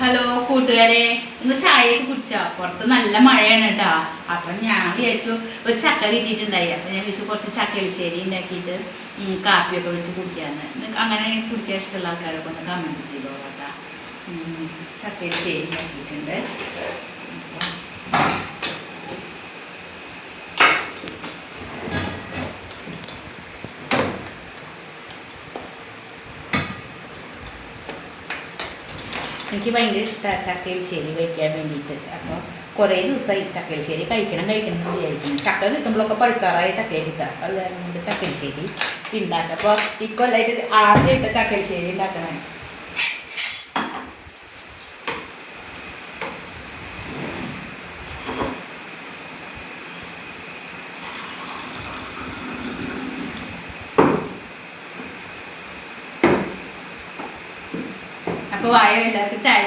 Hello കൂട്ടുകാരെ ഒന്ന് ചായയൊക്കെ കുടിച്ചാ? പുറത്ത് നല്ല മഴയാണ് കേട്ടാ. അപ്പം ഞാൻ വിചാരിച്ചു ഒരു ചക്ക കിട്ടിയിട്ടുണ്ടായി അപ്പം ഞാൻ വിചാരിച്ചു കുറച്ച് ചക്ക എലിശ്ശേരി ഉണ്ടാക്കിയിട്ട് കാപ്പിയൊക്കെ വെച്ച് കുടിക്കാന്ന്. അങ്ങനെ കുടിക്കാൻ ഇഷ്ടമുള്ള ആൾക്കാരൊക്കെ ഒന്ന് കമന്റ് ചെയ്തോളാം കേട്ടാ. ചക്കലിശ്ശേരി ഉണ്ടാക്കിയിട്ടുണ്ട്. എനിക്ക് ഭയങ്കര ഇഷ്ടമാണ് ചക്കയിൽശ്ശേരി കഴിക്കാൻ വേണ്ടിയിട്ട്. അപ്പോൾ കുറേ ദിവസമായി ചക്കയിൽശ്ശേരി കഴിക്കണം കഴിക്കണം എന്ന് വിചാരിക്കുന്നു. ചക്ക കിട്ടുമ്പോഴൊക്കെ പഴുക്കാറായ ചക്കയെ കിട്ടുക. അത് കാരണം കൊണ്ട് ഉണ്ടാക്കുക അപ്പോൾ ഇക്കൊല്ലായിട്ട് ആദ്യമായിട്ട് ചക്കയിൽശ്ശേരി ഉണ്ടാക്കണേ അപ്പോൾ വായ എല്ലാവർക്കും ചായ